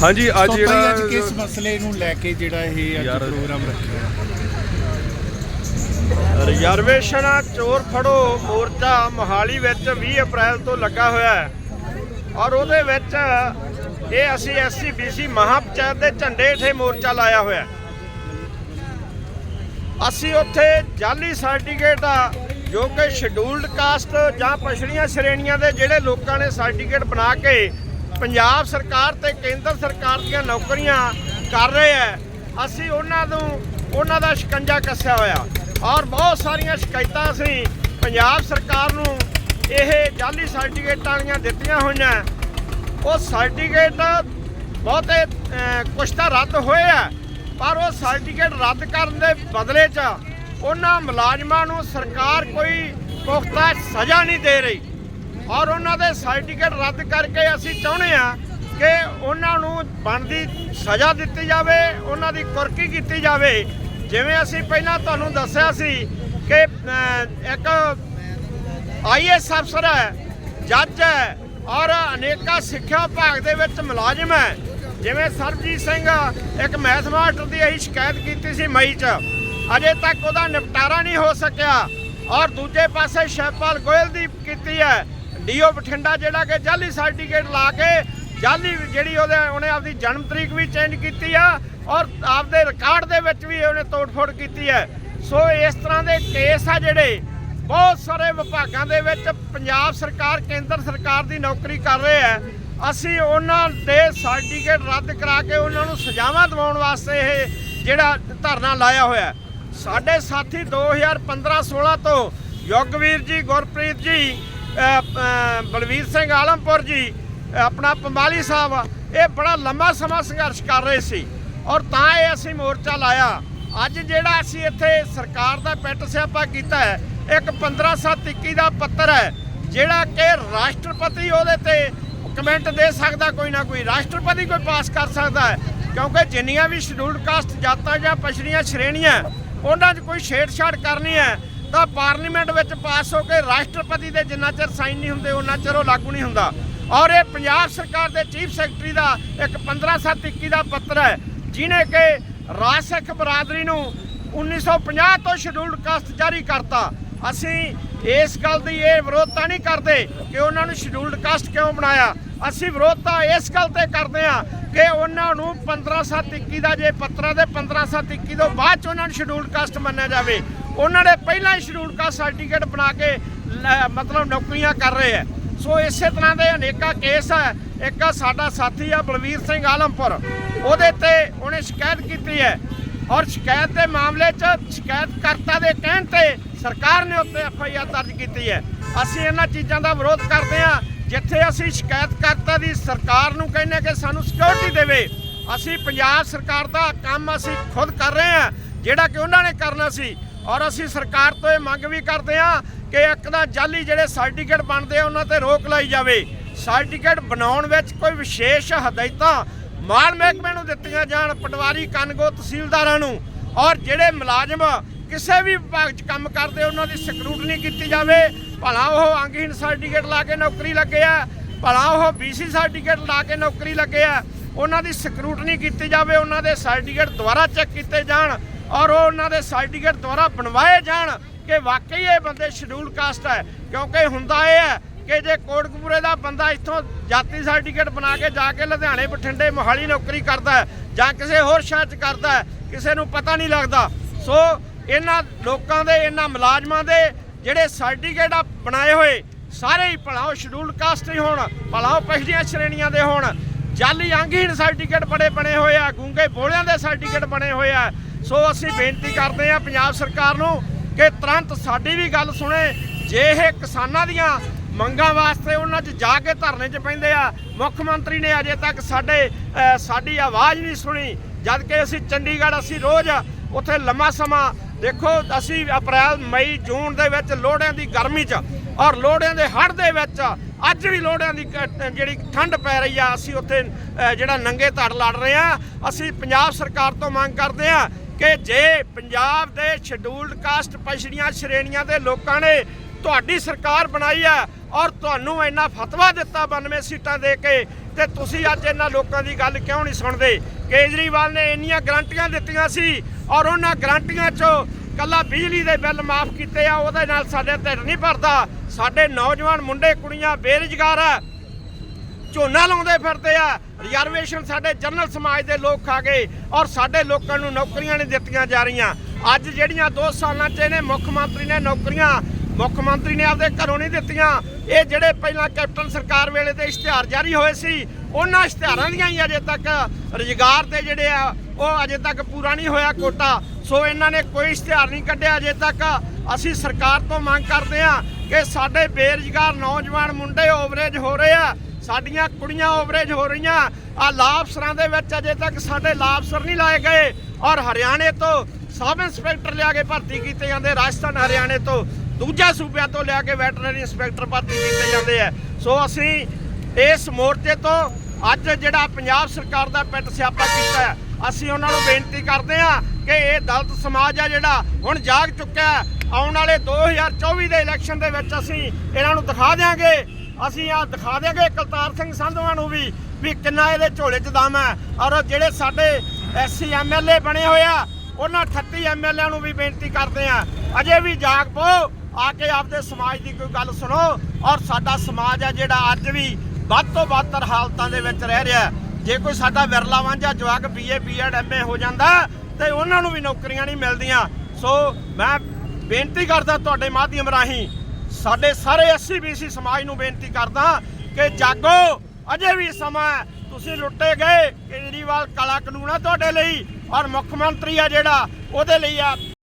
ਹਾਂਜੀ ਅੱਜ ਭਾਈ ਅੱਜ ਜਿਹੜਾ ਕਿਸ ਮਸਲੇ ਨੂੰ ਲੈ ਕੇ ਜਿਹੜਾ ਇਹ ਅੱਜ ਪ੍ਰੋਗਰਾਮ ਰੱਖਿਆ ਰਿਜ਼ਰਵੇਸ਼ਨ ਚੋਰ ਫੜੋ ਮੋਰਚਾ ਮੋਹਾਲੀ ਵਿੱਚ 20 ਅਪ੍ਰੈਲ ਤੋਂ ਲੱਗਾ ਹੋਇਆ ਹੈ ਔਰ ਉਹਦੇ ਵਿੱਚ ਇਹ ਅਸੀਂ ਐਸਸੀ ਬੀਸੀ ਮਹਾਪੰਚਾਇਤ ਦੇ ਝੰਡੇ ਹੇਠੇ ਮੋਰਚਾ ਲਾਇਆ ਹੋਇਆ। ਅਸੀਂ ਉੱਥੇ ਜਾਲੀ ਸਰਟੀਫਿਕੇਟ ਆ ਜੋ ਕਿ ਸ਼ਡਿਊਲਡ ਕਾਸਟ ਜਾਂ ਪਛੜੀਆਂ ਸ਼੍ਰੇਣੀਆਂ ਦੇ ਜਿਹੜੇ ਲੋਕਾਂ ਨੇ ਸਰਟੀਫਿਕੇਟ ਬਣਾ ਕੇ ਪੰਜਾਬ ਸਰਕਾਰ ਤੇ ਕੇਂਦਰ ਸਰਕਾਰ ਦੀਆਂ ਨੌਕਰੀਆਂ ਕਰ ਰਹੇ ਹੈ। ਅਸੀਂ ਉਹਨਾਂ ਨੂੰ ਉਹਨਾਂ ਦਾ ਸ਼ਿਕੰਜਾ ਕੱਸਿਆ ਹੋਇਆ। ਔਰ ਬਹੁਤ ਸਾਰੀਆਂ ਸ਼ਿਕਾਇਤਾਂ ਅਸੀਂ ਪੰਜਾਬ ਸਰਕਾਰ ਨੂੰ ਇਹ ਜਾਲੀ ਸਰਟੀਫਿਕੇਟਾਂ ਵਾਲੀਆਂ ਦਿੱਤੀਆਂ ਹੋਈਆਂ। ਉਹ ਸਰਟੀਫਿਕੇਟ ਬਹੁਤੇ ਅਹ, ਕੁਛ ਤਾਂ ਰੱਦ ਹੋਏ ਆ ਪਰ ਉਹ ਸਰਟੀਫਿਕੇਟ ਰੱਦ ਕਰਨ ਦੇ ਬਦਲੇ 'ਚ ਉਹਨਾਂ ਮੁਲਾਜ਼ਮਾਂ ਨੂੰ ਸਰਕਾਰ ਕੋਈ ਪੁਖਤਾ ਸਜ਼ਾ ਨਹੀਂ ਦੇ ਰਹੀ। ਔਰ ਉਹਨਾਂ ਦੇ ਸਰਟੀਫਿਕੇਟ ਰੱਦ ਕਰਕੇ ਅਸੀਂ ਚਾਹੁੰਦੇ ਆ ਕਿ ਉਹਨਾਂ ਨੂੰ ਬਣਦੀ ਸਜ਼ਾ ਦਿੱਤੀ ਜਾਵੇ ਉਹਨਾਂ ਦੀ ਕੁਰਕੀ ਕੀਤੀ ਜਾਵੇ। ਜਿਵੇਂ ਅਸੀਂ ਪਹਿਲਾਂ ਤੁਹਾਨੂੰ ਦੱਸਿਆ ਸੀ ਕਿ ਅਹ, ਇੱਕ ਆਈਐਸ ਅਫਸਰ ਹੈ ਜੱਜ ਹੈ ਔਰ ਅਨੇਕਾਂ ਸਿੱਖਿਆ ਵਿਭਾਗ ਦੇ ਵਿੱਚ ਮੁਲਾਜ਼ਮ ਹੈ। ਜਿਵੇਂ ਸਰਬਜੀਤ ਸਿੰਘ ਇੱਕ ਮੈਥ ਮਾਸਟਰ ਦੀ ਅਸੀਂ ਸ਼ਿਕਾਇਤ ਕੀਤੀ ਸੀ ਮਈ 'ਚ। ਅਜੇ ਤੱਕ ਉਹਦਾ ਨਿਪਟਾਰਾ ਨਹੀਂ ਹੋ ਸਕਿਆ। ਔਰ ਦੂਜੇ ਪਾਸੇ ਸ਼ੈਪਾਲ ਗੋਇਲ ਦੀ ਕੀਤੀ ਹੈ। ਡੀਓ ਬਠਿੰਡਾ ਜਿਹੜਾ ਕਿ ਜਾਲੀ ਸਰਟੀਫਿਕੇਟ ਲਾ ਕੇ ਜਾਲੀ ਜਿਹੜੀ ਉਹਦੇ ਉਹਨੇ ਆਪਦੀ ਜਨਮ ਤਰੀਕ ਵੀ ਚੇਂਜ ਕੀਤੀ ਆ ਔਰ ਆਪਦੇ ਰਿਕਾਰਡ ਦੇ ਵਿੱਚ ਵੀ ਉਹਨੇ ਤੋੜਫੋੜ ਕੀਤੀ ਹੈ। ਸੋ ਇਸ ਤਰ੍ਹਾਂ ਦੇ ਕੇਸ ਆ ਜਿਹੜੇ ਬਹੁਤ ਸਾਰੇ ਵਿਭਾਗਾਂ ਦੇ ਵਿੱਚ ਪੰਜਾਬ ਸਰਕਾਰ, ਕੇਂਦਰ ਸਰਕਾਰ ਦੀ ਨੌਕਰੀ ਕਰ ਰਹੇ ਹੈ। ਅਸੀਂ ਉਹਨਾਂ ਦੇ ਸਰਟੀਫਿਕੇਟ ਰੱਦ ਕਰਾ ਕੇ ਉਹਨਾਂ ਨੂੰ ਸਜ਼ਾਵਾਂ ਦਿਵਾਉਣ ਵਾਸਤੇ ਇਹ ਜਿਹੜਾ ਧਰਨਾ ਲਾਇਆ ਹੋਇਆ ਸਾਡੇ ਸਾਥੀ 2015-16 ਤੋਂ ਯੁਗਵੀਰ ਜੀ, ਗੁਰਪ੍ਰੀਤ ਜੀ ਬਲਵੀਰ ਸਿੰਘ ਆਲਮਪੁਰ ਜੀ ਆਪਣਾ ਪੰਬਾਲੀ ਸਾਹਿਬ ਇਹ ਬੜਾ ਲੰਮਾ ਸਮਾਂ ਸੰਘਰਸ਼ ਕਰ ਰਹੇ ਸੀ ਔਰ ਤਾਂ ਇਹ ਅਸੀਂ ਮੋਰਚਾ ਲਾਇਆ। ਅੱਜ ਜਿਹੜਾ ਅਸੀਂ ਇੱਥੇ ਸਰਕਾਰ ਦਾ ਪੈਟ ਸਿਆਪਾ ਕੀਤਾ ਹੈ, ਇੱਕ 15721 ਦਾ ਪੱਤਰ ਹੈ, ਜਿਹੜਾ ਕਿ ਰਾਸ਼ਟਰਪਤੀ ਉਹਦੇ ਤੇ ਕਮੈਂਟ ਦੇ ਸਕਦਾ ਕੋਈ ਨਾ ਕੋਈ। ਰਾਸ਼ਟਰਪਤੀ ਕੋਈ ਪਾਸ ਕਰ ਸਕਦਾ ਹੈ, ਕਿਉਂਕਿ ਜਿੰਨੀਆਂ ਵੀ ਸ਼ਡਿਊਲਡ ਕਾਸਟ ਜਾਤਾਂ ਜਾਂ ਪਛੜੀਆਂ ਸ਼੍ਰੇਣੀਆਂ, ਉਹਨਾਂ 'ਚ ਕੋਈ ਛੇੜਛਾੜ ਕਰਨੀ ਹੈ। ਤਾਂ ਪਾਰਲੀਮੈਂਟ ਵਿੱਚ ਪਾਸ ਹੋ ਕੇ ਰਾਸ਼ਟਰਪਤੀ ਦੇ ਜਿੰਨਾ ਚਿਰ ਸਾਈਨ ਨਹੀਂ ਹੁੰਦੇ, ਉਹਨਾਂ ਚਿਰ ਉਹ ਲਾਗੂ ਨਹੀਂ ਹੁੰਦਾ। ਔਰ ਇਹ ਪੰਜਾਬ ਸਰਕਾਰ ਦੇ ਚੀਫ ਸੈਕਟਰੀ ਦਾ ਇੱਕ 15721 ਦਾ ਪੱਤਰ ਹੈ ਜਿਨੇ ਕਿ ਰਾਜ ਸਿੱਖ ਬਰਾਦਰੀ ਨੂੰ 1950 ਤੋਂ ਸ਼ਡਿਊਲਡ ਕਾਸਟ ਜਾਰੀ ਕਰਤਾ। ਅਸੀਂ ਇਸ ਗੱਲ ਦੀ ਇਹ ਵਿਰੋਧਤਾ ਨਹੀਂ ਕਰਦੇ ਕਿ ਉਹਨਾਂ ਨੂੰ ਸ਼ਡਿਊਲਡ ਕਾਸਟ ਕਿਉਂ ਬਣਾਇਆ। ਅਸੀਂ ਵਿਰੋਧਤਾ ਇਸ ਗੱਲ ਤੇ ਕਰਦੇ ਆ ਕਿ ਉਹਨਾਂ ਨੂੰ 15721 ਦਾ ਜੇ ਪੱਤਰਾਂ ਦੇ 15721 ਤੋਂ ਬਾਅਦ ਚ ਉਹਨਾਂ ਨੂੰ ਸ਼ਡਿਊਲਡ ਕਾਸਟ ਮੰਨਿਆ ਜਾਵੇ। ਉਹਨਾਂ ਨੇ ਪਹਿਲਾਂ ਹੀ ਸ਼ਡਿਊਲਡ ਕਾਸਟ ਸਰਟੀਫਿਕੇਟ ਬਣਾ ਕੇ ਲੈ- ਮਤਲਬ ਨੌਕਰੀਆਂ ਕਰ ਰਹੇ ਆ ਸੋ ਇਸੇ ਤਰ੍ਹਾਂ ਦੇ ਅਨੇਕਾਂ ਕੇਸ ਹੈ। ਇੱਕ ਸਾਡਾ ਸਾਥੀ ਆ ਬਲਵੀਰ ਸਿੰਘ ਆਲਮਪੁਰ। ਉਹਦੇ ਤੇ ਉਹਨੇ ਸ਼ਿਕਾਇਤ ਕੀਤੀ ਹੈ। ਔਰ ਸ਼ਿਕਾਇਤ ਦੇ ਮਾਮਲੇ 'ਚ ਸ਼ਿਕਾਇਤਕਰਤਾ ਦੇ ਕਹਿਣ ਤੇ ਸਰਕਾਰ ਨੇ ਉੱਤੇ ਐਫ ਆਈ ਆਰ ਦਰਜ ਕੀਤੀ ਹੈ। ਅਸੀਂ ਇਹਨਾਂ ਚੀਜ਼ਾਂ ਦਾ ਵਿਰੋਧ ਕਰਦੇ ਹਾਂ। ਜਿੱਥੇ ਅਸੀਂ ਸ਼ਿਕਾਇਤਕਰਤਾ ਦੀ ਸਰਕਾਰ ਨੂੰ ਕਹਿੰਦੇ ਕਿ ਸਾਨੂੰ ਸਿਕਿਉਰਿਟੀ ਦੇਵੇ, ਅਸੀਂ ਪੰਜਾਬ ਸਰਕਾਰ ਦਾ ਕੰਮ ਅਸੀਂ ਖੁਦ ਕਰ ਰਹੇ ਹਾਂ। ਜਿਹੜਾ ਕਿ ਉਹਨਾਂ ਨੇ ਕਰਨਾ ਸੀ। ਔਰ ਅਸੀਂ ਸਰਕਾਰ ਤੋਂ ਇਹ ਮੰਗ ਵੀ ਕਰਦੇ ਹਾਂ ਕਿ ਇੱਕ ਤਾਂ ਜਾਲੀ ਜਿਹੜੇ ਸਰਟੀਫਿਕੇਟ ਬਣਦੇ ਆ, ਉਹਨਾਂ ਤੇ ਰੋਕ ਲਾਈ ਜਾਵੇ। ਸਰਟੀਫਿਕੇਟ ਬਣਾਉਣ ਵਿੱਚ ਕੋਈ ਵਿਸ਼ੇਸ਼ ਹਦਾਇਤਾਂ ਮਾਲ ਮਹਿਕਮੇ ਨੂੰ ਦਿੱਤੀਆਂ ਜਾਣ, ਪਟਵਾਰੀ, ਕਾਨਗੋ ਤਹਿਸੀਲਦਾਰਾਂ ਨੂੰ। ਔਰ ਜਿਹੜੇ ਮੁਲਾਜ਼ਮ ਕਿਸੇ ਵੀ ਵਿਭਾਗ 'ਚ ਕੰਮ ਕਰਦੇ, ਉਹਨਾਂ ਦੀ ਸਕਰੂਟਨੀ ਕੀਤੀ ਜਾਵੇ। ਭਲਾ ਉਹ ਅੰਗਹੀਣ ਸਰਟੀਫਿਕੇਟ ਲਾ ਕੇ ਨੌਕਰੀ ਲੱਗੇ ਆ, ਭਲਾ ਉਹ ਬੀਸੀ ਸਰਟੀਫਿਕੇਟ ਲਾ ਕੇ ਨੌਕਰੀ ਲੱਗੇ ਆ। ਉਹਨਾਂ ਦੀ ਸਕਰੂਟਨੀ ਕੀਤੀ ਜਾਵੇ, ਉਹਨਾਂ ਦੇ ਸਰਟੀਫਿਕੇਟ ਦੁਬਾਰਾ ਚੈੱਕ ਕੀਤੇ ਜਾਣ। ਔਰ ਉਹ ਉਹਨਾਂ ਦੇ ਸਰਟੀਫਿਕੇਟ ਦੁਆਰਾ ਬਣਵਾਏ ਜਾਣ ਕਿ ਵਾਕਈ ਇਹ ਬੰਦੇ ਸ਼ਡਿਊਲ ਕਾਸਟ ਹੈ। ਕਿਉਂਕਿ ਹੁੰਦਾ ਇਹ ਹੈ ਕਿ ਜੇ ਕੋਟਕਪੂਰੇ ਦਾ ਬੰਦਾ ਇੱਥੋਂ ਜਾਤੀ ਸਰਟੀਫਿਕੇਟ ਬਣਾ ਕੇ ਜਾ ਕੇ ਲੁਧਿਆਣੇ, ਬਠਿੰਡੇ, ਮੋਹਾਲੀ ਨੌਕਰੀ ਕਰਦਾ ਹੈ ਜਾਂ ਕਿਸੇ ਹੋਰ ਸ਼ਹਿਰ 'ਚ ਕਰਦਾ ਹੈ, ਕਿਸੇ ਨੂੰ ਪਤਾ ਨਹੀਂ ਲੱਗਦਾ। ਸੋ ਇਹਨਾਂ ਲੋਕਾਂ ਦੇ, ਇਹਨਾਂ ਮੁਲਾਜ਼ਮਾਂ ਦੇ ਜਿਹੜੇ ਸਰਟੀਫਿਕੇਟ ਆ ਬਣਾਏ ਹੋਏ, ਸਾਰੇ ਹੀ ਭਲਾ ਉਹ ਸ਼ਡਿਊਲ ਕਾਸਟ ਹੀ ਹੋਣ, ਭਲਾ ਉਹ ਪਹਿਲੀਆਂ ਸ਼੍ਰੇਣੀਆਂ ਦੇ ਹੋਣ। ਜਾਲੀ ਅੰਗਹੀਣ ਸਰਟੀਫਿਕੇਟ ਬੜੇ ਬਣੇ ਹੋਏ ਆ, ਗੂੰਗੇ ਬੋਲਿਆਂ ਦੇ ਸਰਟੀਫਿਕੇਟ ਬਣੇ ਹੋਏ ਆ। ਸੋ ਅਸੀਂ ਬੇਨਤੀ ਕਰਦੇ ਹਾਂ ਪੰਜਾਬ ਸਰਕਾਰ ਨੂੰ ਕਿ ਤੁਰੰਤ ਸਾਡੀ ਵੀ ਗੱਲ ਸੁਣੇ, ਜੇ ਇਹ ਕਿਸਾਨਾਂ ਦੀਆਂ ਮੰਗਾਂ ਵਾਸਤੇ ਉਹਨਾਂ 'ਚ ਜਾ ਕੇ ਧਰਨੇ 'ਚ ਪੈਂਦੇ ਆ, ਮੁੱਖ ਮੰਤਰੀ ਨੇ ਅਜੇ ਤੱਕ ਸਾਡੇ ਸਾਡੀ ਆਵਾਜ਼ ਨਹੀਂ ਸੁਣੀ, ਜਦ ਕਿ ਅਸੀਂ ਚੰਡੀਗੜ੍ਹ ਅਸੀਂ ਰੋਜ਼ ਉੱਥੇ ਲੰਮਾ ਸਮਾਂ ਦੇਖੋ, ਅਸੀਂ ਅਪ੍ਰੈਲ, ਮਈ, ਜੂਨ ਦੇ ਵਿੱਚ ਲੋਹੜਿਆਂ ਦੀ ਗਰਮੀ 'ਚ ਔਰ ਲੋਹੜਿਆਂ ਦੇ ਹੜ੍ਹ ਦੇ ਵਿੱਚ ਅੱਜ ਵੀ ਲੋਹੜਿਆਂ ਦੀ ਜਿਹੜੀ ਠੰਡ ਪੈ ਰਹੀ ਆ, ਅਸੀਂ ਉੱਥੇ ਜਿਹੜਾ ਨੰਗੇ ਧੜ ਲੜ ਰਹੇ ਆ, ਅਸੀਂ ਪੰਜਾਬ ਸਰਕਾਰ ਤੋਂ ਮੰਗ ਕਰਦੇ ਆ ਕਿ ਜੇ ਪੰਜਾਬ ਦੇ ਸ਼ਡਿਊਲਡ ਕਾਸਟ ਪਛੜੀਆਂ ਸ਼੍ਰੇਣੀਆਂ ਦੇ ਲੋਕਾਂ ਨੇ ਤੁਹਾਡੀ ਸਰਕਾਰ ਬਣਾਈ ਹੈ ਔਰ ਤੁਹਾਨੂੰ ਇੰਨਾ ਫਤਵਾ ਦਿੱਤਾ 92 ਸੀਟਾਂ ਦੇ ਕੇ, ਤੇ ਤੁਸੀਂ ਅੱਜ ਇਹਨਾਂ ਲੋਕਾਂ ਦੀ ਗੱਲ ਕਿਉਂ ਨਹੀਂ ਸੁਣਦੇ? ਕੇਜਰੀਵਾਲ ਨੇ ਇੰਨੀਆਂ ਗਰੰਟੀਆਂ ਦਿੱਤੀਆਂ ਸੀ ਔਰ ਉਹਨਾਂ ਗਰੰਟੀਆਂ 'ਚੋਂ ਕੱਲਾ ਬਿਜਲੀ ਦੇ ਬਿੱਲ ਮਾਫ ਕੀਤੇ ਆ, ਉਹਦੇ ਨਾਲ ਸਾਡੇ ਢਿੱਡ ਨਹੀਂ ਭਰਦਾ। ਸਾਡੇ ਨੌਜਵਾਨ ਮੁੰਡੇ ਕੁੜੀਆਂ ਬੇਰੁਜ਼ਗਾਰ ਆ। ਝੋਨਾ ਲਾਉਂਦੇ ਫਿਰਦੇ ਆ। ਰਿਜ਼ਰਵੇਸ਼ਨ ਸਾਡੇ ਜਨਰਲ ਸਮਾਜ ਦੇ ਲੋਕ ਖਾ ਗਏ ਔਰ ਸਾਡੇ ਲੋਕਾਂ ਨੂੰ ਨੌਕਰੀਆਂ ਨਹੀਂ ਦਿੱਤੀਆਂ ਜਾ ਰਹੀਆਂ। ਅੱਜ ਜਿਹੜੀਆਂ 2 ਸਾਲਾਂ 'ਚ ਇਹਨੇ ਮੁੱਖ ਮੰਤਰੀ ਨੇ ਨੌਕਰੀਆਂ, ਮੁੱਖ ਮੰਤਰੀ ਨੇ ਆਪਦੇ ਘਰੋਂ ਨਹੀਂ ਦਿੱਤੀਆਂ। ਇਹ ਜਿਹੜੇ ਪਹਿਲਾਂ ਕੈਪਟਨ ਸਰਕਾਰ ਵੇਲੇ ਤੇ ਇਸ਼ਤਿਹਾਰ ਜਾਰੀ ਹੋਏ ਸੀ, ਉਹਨਾਂ ਇਸ਼ਤਿਹਾਰਾਂ ਦੀਆਂ ਹੀ ਅਜੇ ਤੱਕ ਰੁਜ਼ਗਾਰ ਦੇ ਜਿਹੜੇ ਆ, ਉਹ ਅਜੇ ਤੱਕ ਪੂਰਾ ਨਹੀਂ ਹੋਇਆ ਕੋਟਾ। ਸੋ ਇਹਨਾਂ ਨੇ ਕੋਈ ਇਸ਼ਤਿਹਾਰ ਨਹੀਂ ਕੱਢਿਆ ਅਜੇ ਤੱਕ। ਅਸੀਂ ਸਰਕਾਰ ਤੋਂ ਮੰਗ ਕਰਦੇ ਹਾਂ ਕਿ ਸਾਡੇ ਬੇਰੁਜ਼ਗਾਰ ਨੌਜਵਾਨ ਮੁੰਡੇ ਓਵਰੇਜ ਹੋ ਰਹੇ ਆ। ਸਾਡੀਆਂ ਕੁੜੀਆਂ ਓਵਰੇਜ ਹੋ ਰਹੀਆਂ। ਆ ਲਾਭਸਰਾਂ ਦੇ ਵਿੱਚ ਅਜੇ ਤੱਕ ਸਾਡੇ ਲਾਭਸਰ ਨਹੀਂ ਲਾਏ ਗਏ। ਔਰ ਹਰਿਆਣੇ ਤੋਂ ਸਬ ਇੰਸਪੈਕਟਰ ਲਿਆ ਕੇ ਭਰਤੀ ਕੀਤੇ ਜਾਂਦੇ। ਰਾਜਸਥਾਨ, ਹਰਿਆਣੇ ਤੋਂ ਦੂਜਾ ਸੂਬਿਆਂ ਤੋਂ ਲਿਆ ਕੇ ਵੈਟਰਨਰੀ ਇੰਸਪੈਕਟਰ ਭਰਤੀ ਕੀਤੇ ਜਾਂਦੇ ਆ। ਸੋ ਅਸੀਂ ਇਸ ਮੋਰਚੇ ਤੋਂ ਅੱਜ ਜਿਹੜਾ ਪੰਜਾਬ ਸਰਕਾਰ ਦਾ ਪਿੱਟ ਸਿਆਪਾ ਕੀਤਾ ਅਸੀਂ ਉਹਨਾਂ ਨੂੰ ਬੇਨਤੀ ਕਰਦੇ ਹਾਂ ਕਿ ਇਹ ਦਲਤ ਸਮਾਜ ਆ ਜਿਹੜਾ ਹੁਣ ਜਾਗ ਚੁੱਕਿਆ ਆਉਣ ਵਾਲੇ 2024 ਦੇ ਇਲੈਕਸ਼ਨ ਦੇ ਵਿੱਚ ਅਸੀਂ ਇਹਨਾਂ ਨੂੰ ਦਿਖਾ ਦਿਆਂਗੇ। ਅਸੀਂ ਆ ਦਿਖਾ ਦਿਆਂਗੇ ਕਲਤਾਰ ਸਿੰਘ ਸੰਧਵਾਂ ਨੂੰ ਵੀ ਵੀ ਕਿੰਨਾ ਇਹਦੇ ਝੋਲੇ 'ਚ ਦਮ ਹੈ। ਔਰ ਜਿਹੜੇ ਸਾਡੇ ਐਸਸੀ ਐਮਐਲਏ ਬਣੇ ਹੋਏ ਆ, ਉਹਨਾਂ 38 ਐਮਐਲਏ ਨੂੰ ਵੀ ਬੇਨਤੀ ਕਰਦੇ ਆ ਅਜੇ ਵੀ ਜਾਗ ਪਓ, ਆ ਕੇ ਆਪਦੇ ਸਮਾਜ ਦੀ ਕੋਈ ਗੱਲ ਸੁਣੋ। ਔਰ ਸਾਡਾ ਸਮਾਜ ਆ ਜਿਹੜਾ ਅੱਜ ਵੀ ਵੱਧ ਤੋਂ ਵੱਧਤਰ ਹਾਲਤਾਂ ਦੇ ਵਿੱਚ ਰਹਿ ਰਿਹਾ ਜੇ ਕੋਈ ਸਾਡਾ ਵਿਰਲਾ ਵਾਂਝਾ ਜਵਾਕ ਬੀਏ ਬੀਐਡ ਐਮਏ ਹੋ ਜਾਂਦਾ, ਤੇ ਉਹਨਾਂ ਨੂੰ ਵੀ ਨੌਕਰੀਆਂ ਨਹੀਂ ਮਿਲਦੀਆਂ। ਸੋ ਮੈਂ ਬੇਨਤੀ ਕਰਦਾ ਤੁਹਾਡੇ ਮਾਧਿਅਮ ਰਾਹੀਂ ਸਾਡੇ ਸਾਰੇ ਐਸਸੀ ਬੀਸੀ ਸਮਾਜ ਨੂੰ ਬੇਨਤੀ ਕਰਦਾ ਕਿ ਜਾਗੋ, ਅਜੇ ਵੀ ਸਮਾਂ ਤੁਸੀਂ ਲੁੱਟੇ ਗਏ, ਕੇਜਰੀਵਾਲ ਕਾਲਾ ਕਾਨੂੰਨ ਆ ਤੁਹਾਡੇ ਲਈ, ਔਰ ਮੁੱਖ ਮੰਤਰੀ ਆ ਜਿਹੜਾ, ਉਹਦੇ ਲਈ ਆ